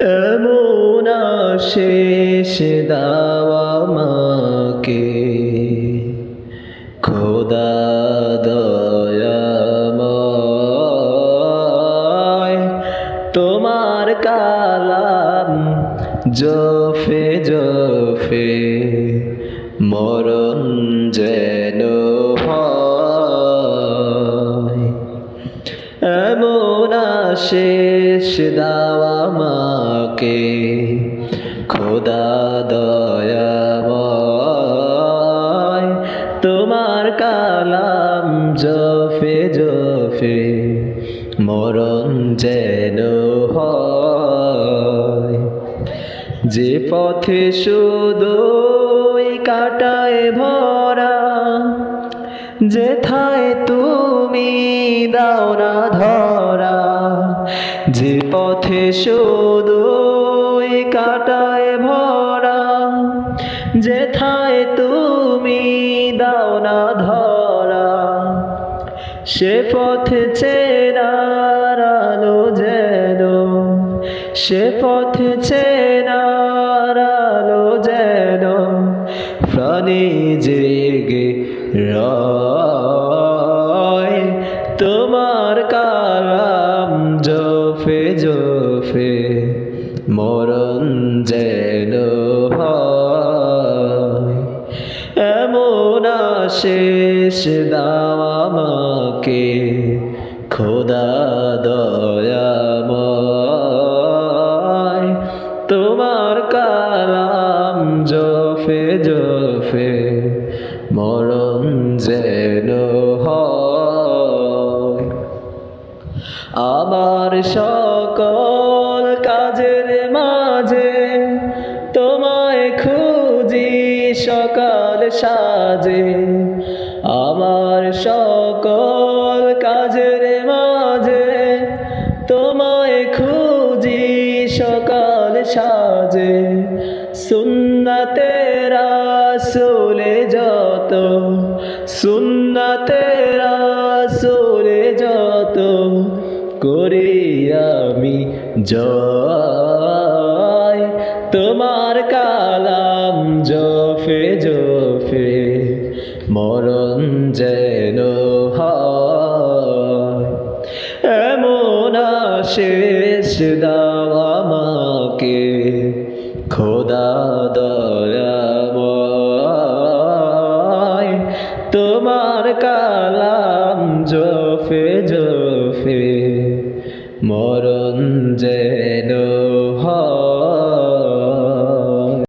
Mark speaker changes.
Speaker 1: এমন শেষ দাওয়া মাকে খোদা দয়াময়, তোমার কালাম জফে জফে মরণ যেন হয়। এমন শেষ দাওয়া মাকে খোদা দয়াময়। তোমার কালাম জফে জফে মরণ যেন যে পথে শুধু কাটায় ভরা, যেথায় তুমি দাও না ধরা যে পথে শুধু কাটায় ভরা, যেথায় তুমি দাও না ধরা, সে পথে চেনার আলো যেন, সে পথে চেনার আলো যেন, প্রাণী জেগে রয়, তোমার কালাম শেষ দাওয়া মাকে খোদা দয়াময়। তোমার কালাম জফে জফে মরণ যেন আমার সকল কাজের মাঝে তোমায় খুঁজি সকাল সাজে। আমার সকল কাজের মাঝে তোমায় খুঁজি সকাল সাজে। সুন্নাতে রাসূলে যত সুন্নাতে রাসূলে যত করি আমি জয়। তোমার কালাম জফে জফে শেষ দাও আমাকে খোদা দয়াময়। তোমার কালাম জফে জফে মরণ যেন